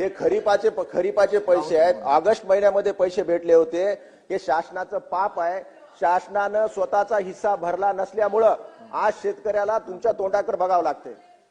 हे खरीपाचे खरीपाचे पैसे आहेत. ऑगस्ट महिन्यामध्ये पैसे भेटले होते. हे शासनाचं पाप आहे. शासनानं स्वतःचा हिस्सा भरला नसल्यामुळं आज शेतकऱ्याला तुमच्या तोंडाकडे बघावं लागते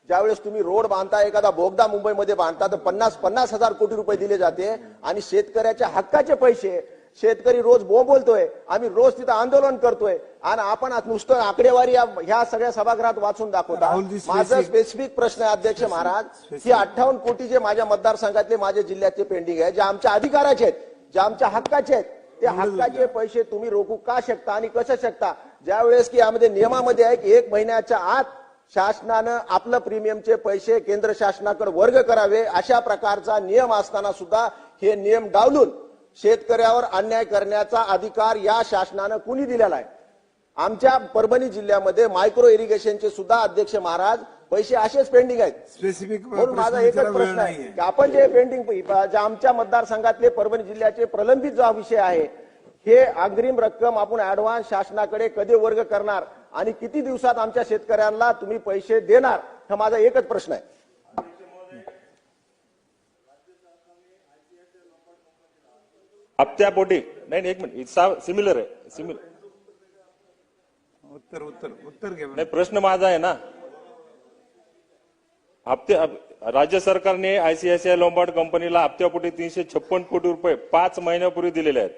ज्यावेळेस तुम्ही रोड बांधता एखादा बोगदा मुंबईमध्ये बांधता तर पन्नास पन्नास हजार कोटी रुपये दिले जाते. आणि शेतकऱ्याच्या हक्काचे पैसे शेतकरी रोज बोंबोलतोय आम्ही रोज तिथं आंदोलन करतोय. आणि आपण नुसतं आकडेवारी ह्या सगळ्या सभागृहात वाचून दाखवता. माझं स्पेसिफिक प्रश्न आहे अध्यक्ष महाराज. की अठ्ठावन्न कोटी जे माझ्या मतदारसंघातले माझ्या जिल्ह्याचे पेंडिंग आहे जे आमच्या अधिकाराचे आहेत जे आमच्या हक्काचे आहेत ते हक्काचे पैसे तुम्ही रोखू का शकता आणि कसं शकता? ज्यावेळेस की यामध्ये नियमामध्ये आहे की एक महिन्याच्या आत शासनानं आपलं प्रीमियमचे पैसे केंद्र शासनाकडे वर्ग करावे अशा प्रकारचा नियम असताना सुद्धा हे नियम डावलून शेतकऱ्यावर अन्याय करण्याचा अधिकार या शासनानं कुणी दिलेला आहे? आमच्या परभणी जिल्ह्यामध्ये मायक्रो इरिगेशनचे सुद्धा अध्यक्ष महाराज पैसे असेच पेंडिंग आहेत. स्पेसिफिक म्हणून माझा एकच प्रश्न आहे की आपण जे पेंडिंग जे आमच्या मतदारसंघातले परभणी जिल्ह्याचे प्रलंबित जो विषय आहे हे अग्रिम रक्कम आपण ऍडव्हान्स शासनाकडे कधी वर्ग करणार आणि किती दिवसात आमच्या शेतकऱ्यांना तुम्ही पैसे देणार हा माझा एकच प्रश्न आहे. हप्त्यापोटी नाही नाही, एक मिनिट. सिमिलर आहे. सिमिलर उत्तर उत्तर उत्तर घ्या नाही प्रश्न माझा आहे ना. हप्ते हप- राज्य सरकारने आयसीआयसीआय लोंबार्ड कंपनीला हप्त्यापोटी तीनशे छप्पन कोटी रुपये पाच महिन्यापूर्वी दिलेले आहेत.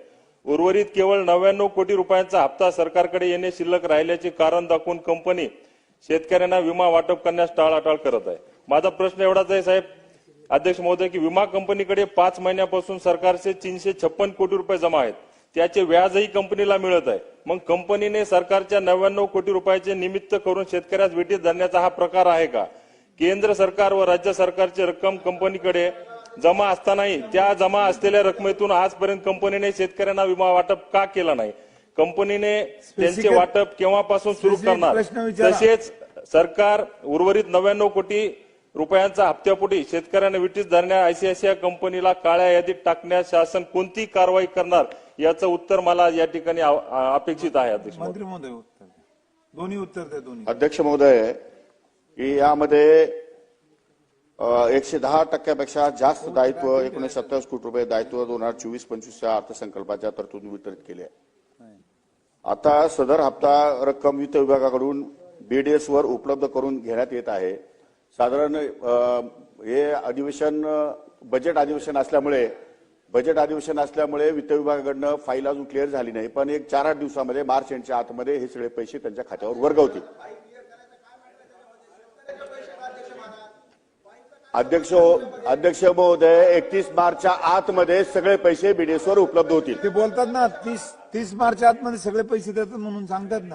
उर्वरित केवळ नव्याण्णव कोटी रुपयांचा हप्ता सरकारकडे येणे शिल्लक राहिल्याचे कारण दाखवून कंपनी शेतकऱ्यांना विमा वाटप करण्यास टाळाटाळ करत आहे. माझा प्रश्न एवढाच आहे साहेब. अध्यक्ष महोदय की विमा कंपनीकडे पाच महिन्यापासून सरकारचे तीनशे छप्पन कोटी रुपये जमा आहेत. त्याचे व्याजही कंपनीला मिळत आहे. मग कंपनीने सरकारच्या नव्याण्णव कोटी रुपयाचे निमित्त करून शेतकऱ्यास वेटीत धरण्याचा हा प्रकार आहे का? केंद्र सरकार व राज्य सरकारची रक्कम कंपनीकडे जमा असतानाही त्या जमा असलेल्या रकमेतून आजपर्यंत कंपनीने शेतकऱ्यांना विमा वाटप का केला नाही? कंपनीने त्यांचे वाटप केव्हापासून सुरू करणार. तसेच सरकार उर्वरित नव्याण्णव कोटी रुपयांचा हप्त्यापोटी शेतकऱ्यांना विटीस धरण्या आयसीआयसीआय कंपनीला काळ्या यादीत टाकण्यास शासन कोणती कारवाई करणार याचं उत्तर मला या ठिकाणी अपेक्षित आहे अध्यक्ष महोदय. मंत्री महोदय उत्तर. दोन्ही उत्तर द्या दोन्ही. अध्यक्ष महोदय की यामध्ये एकशे दहा टक्क्यापेक्षा जास्त दायित्व एकोणीसशे सत्तावीस कोटी रुपये दायित्व दोन हजार चोवीस पंचवीसच्या अर्थसंकल्पाच्या तरतूद वितरित केले आहे आता सदर हप्ता रक्कम वित्त विभागाकडून बीडीएस वर उपलब्ध करून घेण्यात येत आहे. साधारण हे अधिवेशन बजेट अधिवेशन असल्यामुळे बजेट अधिवेशन असल्यामुळे वित्त विभागाकडनं फाईल अजून क्लिअर झाली नाही. पण एक चार आठ दिवसामध्ये मार्च एंडच्या आतमध्ये हे सगळे पैसे त्यांच्या खात्यावर वर्ग होतील अध्यक्ष अध्यक्ष महोदय एकतीस मार्चच्या आतमध्ये सगळे पैसे बीडीएसवर उपलब्ध होतील. ते बोलतात ना तीस तीस मार्चच्या आतमध्ये सगळे पैसे देतात म्हणून सांगतात ना.